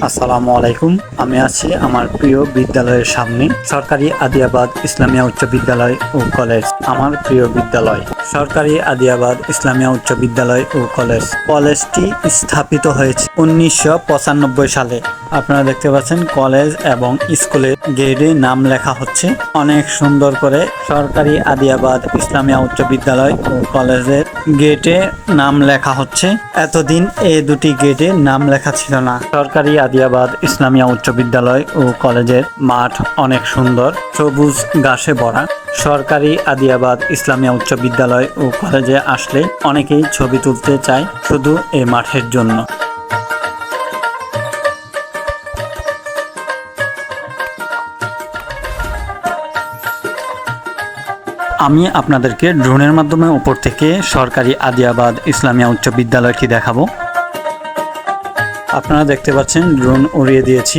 আসসালামু আলাইকুম। আমি আছি আমার প্রিয় বিদ্যালয়ের সামনে, সরকারি আদিয়াবাদ ইসলামিয়া উচ্চ বিদ্যালয় ও কলেজ। আমার প্রিয় বিদ্যালয়, সরকারি আদিয়াবাদ ইসলামিয়া উচ্চ বিদ্যালয় ও কলেজ। কলেজটি স্থাপিত হয়েছে উনিশশো পঁচানব্বই সালে। আপনারা দেখতে পাচ্ছেন কলেজ এবং স্কুলের গেটে নাম লেখা হচ্ছে। অনেক সুন্দর করে সরকারি আদিয়াবাদ ইসলামিয়া উচ্চ বিদ্যালয় ও কলেজের গেটে নাম লেখা হচ্ছে। এতদিন এই দুটি গেটে নাম লেখা ছিল না। সরকারি আদিয়াবাদ ইসলামিয়া উচ্চ বিদ্যালয় ও কলেজের মাঠ অনেক সুন্দর, সবুজ ঘাসে ভরা। সরকারি আদিয়াবাদ ইসলামিয়া উচ্চ বিদ্যালয় ও কলেজে আসলে অনেকেই ছবি তুলতে চায় শুধু এই মাঠের জন্য। আমি আপনাদেরকে ড্রোনের মাধ্যমে উপর থেকে সরকারি আদিয়াবাদ ইসলামিয়া উচ্চ বিদ্যালয়টি দেখাবো। আপনারা দেখতে পাচ্ছেন, ড্রোন উড়িয়ে দিয়েছি।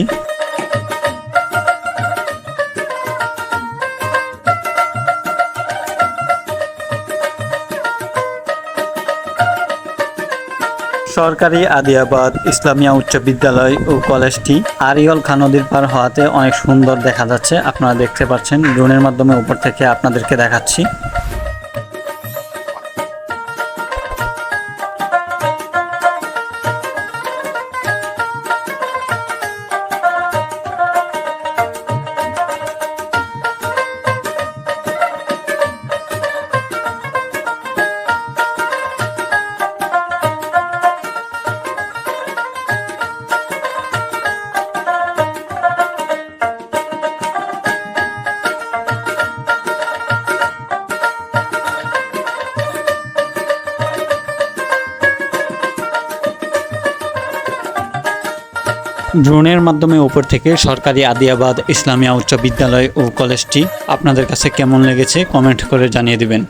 সরকারি আদিয়াবাদ, ইসলামিয়া উচ্চ বিদ্যালয় ও কলেজটি আরিয়ল খা নদীর পার হওয়াতে অনেক সুন্দর দেখা যাচ্ছে। আপনারা দেখতে পাচ্ছেন, ড্রোনের মাধ্যমে উপর থেকে আপনাদেরকে দেখাচ্ছি। ড্রোনের মাধ্যমে উপর থেকে সরকারি আদিয়াবাদ ইসলামিয়া উচ্চ বিদ্যালয় ও কলেজটি আপনাদের কাছে কেমন লেগেছে কমেন্ট করে জানিয়ে দিবেন।